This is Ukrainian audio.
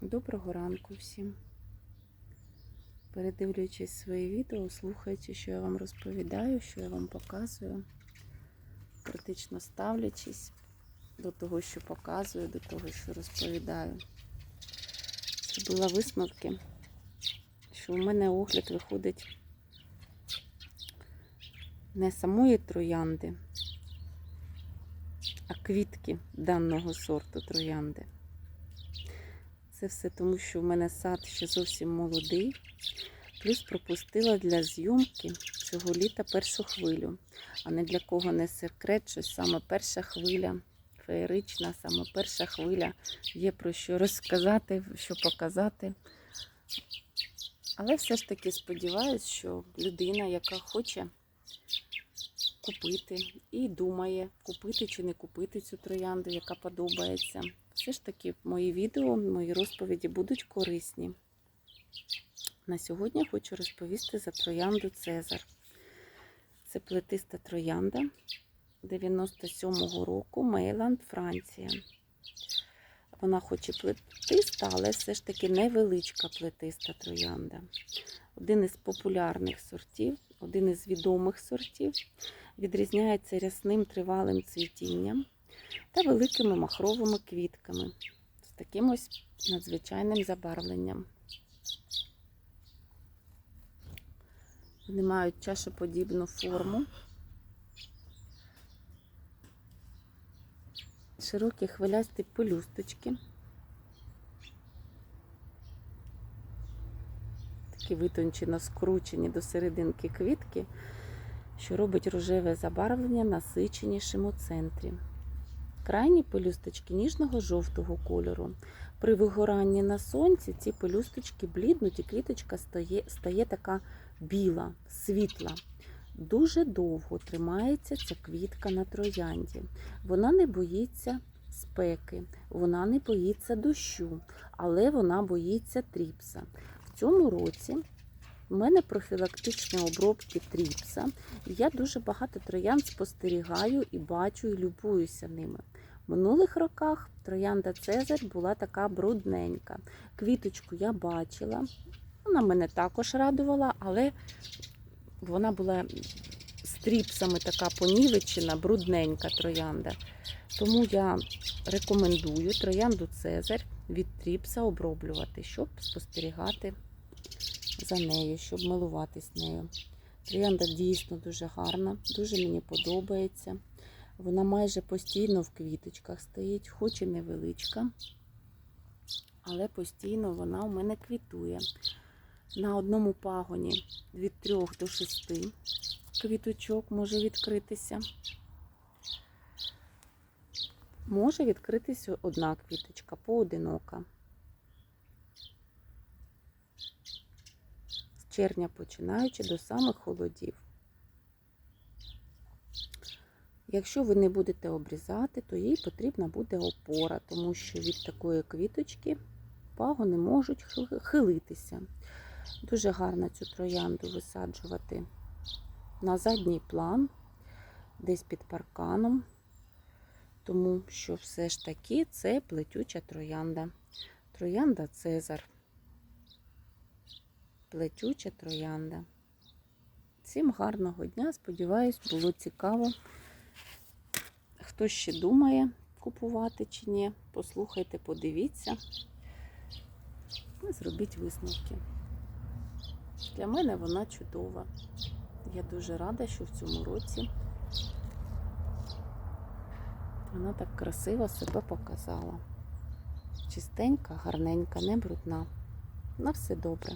Доброго ранку всім. Передивлюючись свої відео, слухаючи, що я вам розповідаю, що я вам показую, критично ставлячись до того, що показую, до того, що розповідаю. Зробила висновки, що у мене огляд виходить не самої троянди, а квітки даного сорту троянди. Це все тому, що в мене сад ще зовсім молодий. Плюс пропустила для зйомки цього літа першу хвилю. А не для кого не секрет, що саме перша хвиля, феєрична, саме перша хвиля є про що розказати, що показати. Але все ж таки сподіваюся, що людина, яка хоче купити і думає, купити чи не купити цю троянду, яка подобається. Все ж таки, мої відео, мої розповіді будуть корисні. На сьогодні хочу розповісти за троянду Цезар. Це плетиста троянда 97-го року, Мейланд, Франція. Вона хоч і плетиста, але все ж таки невеличка плетиста троянда. Один із популярних сортів, один із відомих сортів. Відрізняється рясним тривалим цвітінням та великими махровими квітками з таким ось надзвичайним забарвленням. Вони мають чашоподібну форму. Широкі хвилясті пелюсточки. Такі витончено скручені до серединки квітки, що робить рожеве забарвлення насиченішим у центрі. Крайні пелюсточки ніжного жовтого кольору. При вигоранні на сонці ці пелюсточки бліднуть і квіточка стає, стає така біла, світла. Дуже довго тримається ця квітка на троянді. Вона не боїться спеки, вона не боїться дощу, але вона боїться тріпса. В цьому році у мене профілактичні обробки тріпса. Я дуже багато троянд спостерігаю і бачу, і любуюся ними. В минулих роках троянда Цезарь була така брудненька. Квіточку я бачила, вона мене також радувала, але вона була з тріпсами така понівечена, брудненька троянда. Тому я рекомендую троянду Цезарь від тріпса оброблювати, щоб спостерігати за нею, щоб милуватись нею. Троянда дійсно дуже гарна, дуже мені подобається. Вона майже постійно в квіточках стоїть, хоч і невеличка, але постійно вона у мене квітує. На одному пагоні від 3 до 6 квіточок може відкритися. Може відкритися одна квіточка поодинока. Червня починаючи до самих холодів. Якщо ви не будете обрізати, то їй потрібна буде опора, тому що від такої квіточки пагони можуть хилитися. Дуже гарно цю троянду висаджувати на задній план, десь під парканом, тому що все ж таки це плетюча троянда. Троянда Цезар. Плетюча троянда. Всім гарного дня! Сподіваюсь, було цікаво. Хто ще думає купувати чи ні, послухайте, подивіться і зробіть висновки. Для мене вона чудова. Я дуже рада, що в цьому році вона так красиво себе показала. Чистенька, гарненька, не брудна. На все добре.